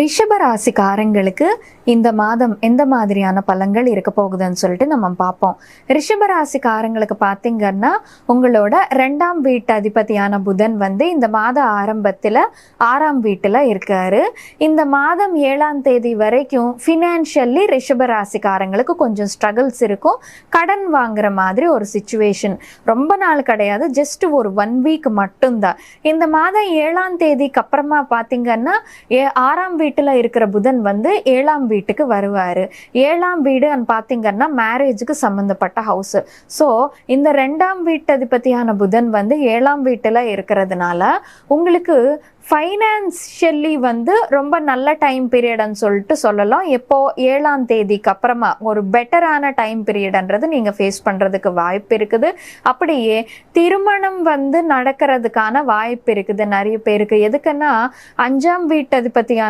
ரிஷப ராசிக்காரங்களுக்கு இந்த மாதம் எந்த மாதிரியான பலன்கள் இருக்க போகுதுன்னு சொல்லிட்டு நம்ம பார்ப்போம். ரிஷப ராசிக்காரங்களுக்கு பார்த்தீங்கன்னா உங்களோட ரெண்டாம் வீட்டு அதிபதியான புதன் வந்து இந்த மாத ஆரம்பத்தில் ஆறாம் வீட்டில் இருக்காரு. இந்த மாதம் ஏழாம் தேதி வரைக்கும் ஃபினான்ஷியல்லி ரிஷப ராசிக்காரங்களுக்கு கொஞ்சம் ஸ்ட்ரகிள்ஸ் இருக்கும். கடன் வாங்குற மாதிரி ஒரு சுச்சுவேஷன் ரொம்ப நாள் கிடையாது ஜஸ்ட் ஒரு ஒன் வீக் மட்டும்தான். இந்த மாதம் ஏழாம் தேதிக்கு அப்புறமா பார்த்தீங்கன்னா ஆறாம் ஆறாம் வீட்டில் இருக்கிற புதன் வந்து ஏழாம் வீட்டுக்கு வருவார். ஏழாம் வீடு பார்த்தீங்கன்னா மேரேஜுக்கு சம்மந்தப்பட்ட ஹவுஸ் ஸோ இந்த ரெண்டாம் வீட்டதிபதியான புதன் வந்து ஏழாம் வீட்டில் இருக்கிறதுனால உங்களுக்கு ஃபைனான்ஷியலி வந்து ரொம்ப நல்ல டைம் பீரியட்னு சொல்லிட்டு சொல்லலாம். எப்போ ஏழாம் தேதிக்கு அப்புறமா ஒரு பெட்டரான டைம் பீரியட்ன்றது நீங்கள் ஃபேஸ் பண்ணுறதுக்கு வாய்ப்பு இருக்குது. அப்படியே திருமணம் வந்து நடக்கிறதுக்கான வாய்ப்பு இருக்குது நிறைய பேருக்கு. எதுக்குன்னா அஞ்சாம் வீட்டு அதிபதியான